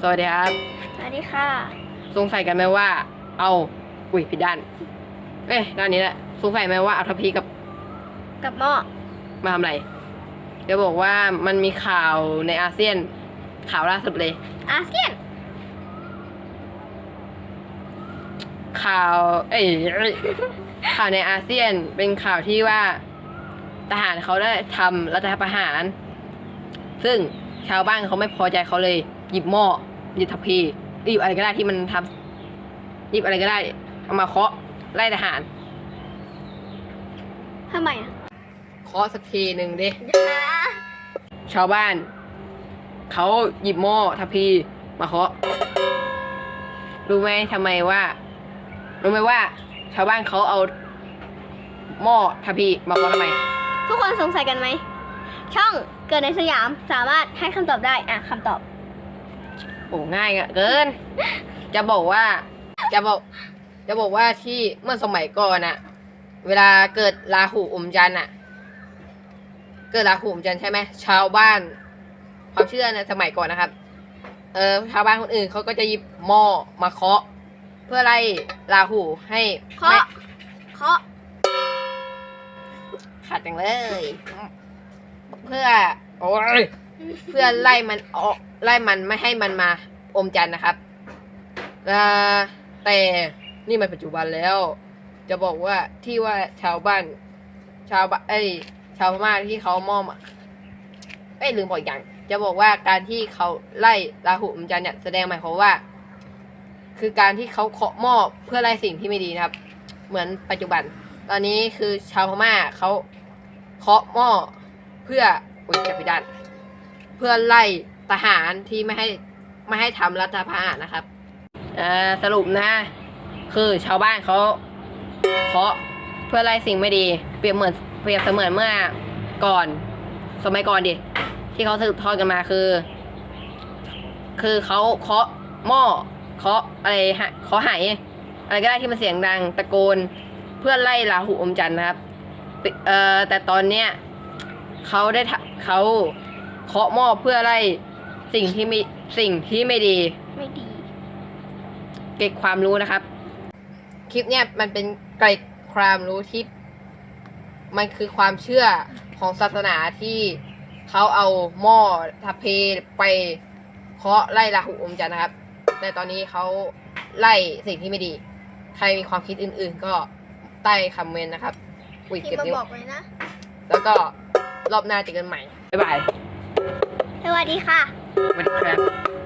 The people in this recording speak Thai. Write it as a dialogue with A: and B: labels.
A: สวัสดีครับ
B: สวัสดีค่ะ
A: สงสัยกันไหมว่า เอาอุ้ยผิดด้าน เอ้ยด้านนี้แหละ สงสัยไหมว่าเอาทัพพีกับ
B: กับหม้อ
A: มาทำอะไร เดี๋ยวบอกว่ามันมีข่าวในอาเซียน ข่าวล่าสุดเลย
B: อาเซียน
A: ข่าว เอ้ย ข่าวในอาเซียนเป็นข่าวที่ว่าทหารเขาได้ทำรัฐประหาร ซึ่งชาวบ้านเขาไม่พอใจเขาเลย หยิบหม้อหยิบทัพพีหยิบอะไรก็ได้ที่มันทำหยิบอะไรก็ได้เอามาเคาะไล่ทหาร
B: ทำไมอะ
A: เคาะสักทีหนึ่งดิชาวบ้าน เขาหยิบหม้อทัพพีมาเคาะรู้ไหมทำไมว่า รู้ไหมว่า ชาวบ้านเขาเอาหม้อทัพพีมาเคาะทำไม
B: ทุกคนสงสัยกันไหมช่องเกิดในสยามสามารถให้คำตอบได้ อะคำตอบ
A: โอ้ง่ายอะเกิน จะบอกว่า จะบอก จะบอกว่าที่เมื่อสมัยก่อนอะเวลาเกิดราหูอมจันทร์อะเกิดราหูอมจันทร์ใช่ไหมชาวบ้านความเชื่อในสมัยก่อนนะครับ เออชาวบ้านคนอื่นเขาก็จะหยิบหม้อมาเคาะ เพื่อไล่ราหูให้
B: เคาะ
A: ไม่
B: เคาะ
A: ขัดจังเลย เพื่อโอ้ยเพื่อไล่มันออก ไล่มันไม่ให้มันมาอมจันนะครับแต่นี่มันปัจจุบันแล้ว จะบอกว่าที่ว่าชาวบ้าน ชาวบ้านเอ้ชาวพม่าที่เขามอมอะเอ้ลืมบอกอีกอย่าง จะบอกว่าการที่เขาไล่ราหูอมจันเนี่ยแสดงหมายความว่า คือการที่เขาเคาะหม้อเพื่อไล่สิ่งที่ไม่ดีนะครับ เหมือนปัจจุบัน ตอนนี้คือชาวพม่าเขาเคาะหม้อเพื่ออุยจับพิดันเพื่อไล่ ทหารที่ไม่ให้ไม่ให้ทำรัฐประหารนะครับสรุปนะ คือชาวบ้านเขาเคาะเพื่อไล่สิ่งไม่ดี เปรียบเหมือนเปรียบเสมือนเมื่อก่อน สมัยก่อนดิที่เขาสืบทอดกันมาคือ คือเขาเคาะหม้อเคาะอะไรฮะเคาะไหอะไรก็ได้ที่มันเสียงดังตะโกน เพื่อไล่ราหูอมจันทร์นะครับเอ่อแต่ตอนเนี้ยเขาได้เขาเคาะหม้อเพื่อไล่ สิ่งที่ไม่สิ่งที่ไม่ดี
B: ไม่ดี
A: เกร็ดความรู้นะครับ คลิปเนี้ยมันเป็นเกร็ดความรู้ที่มันคือความเชื่อของศาสนาที่เขาเอาหม้อทัพเพไปเคาะไล่ราหูอมจันทร์นะครับ แต่ตอนนี้เขาไล่สิ่งที่ไม่ดี ใครมีความคิดอื่น ๆ ก็ใต้คอมเมนต์นะครับอุ้ย
B: พิม
A: เก็บ
B: พ์มา
A: นิ้ว
B: บอกเลยนะ
A: แล้วก็รอบหน้าเจอกันใหม่ บ๊ายบาย
B: สวัสดีค่ะ
A: สวัสดีครับ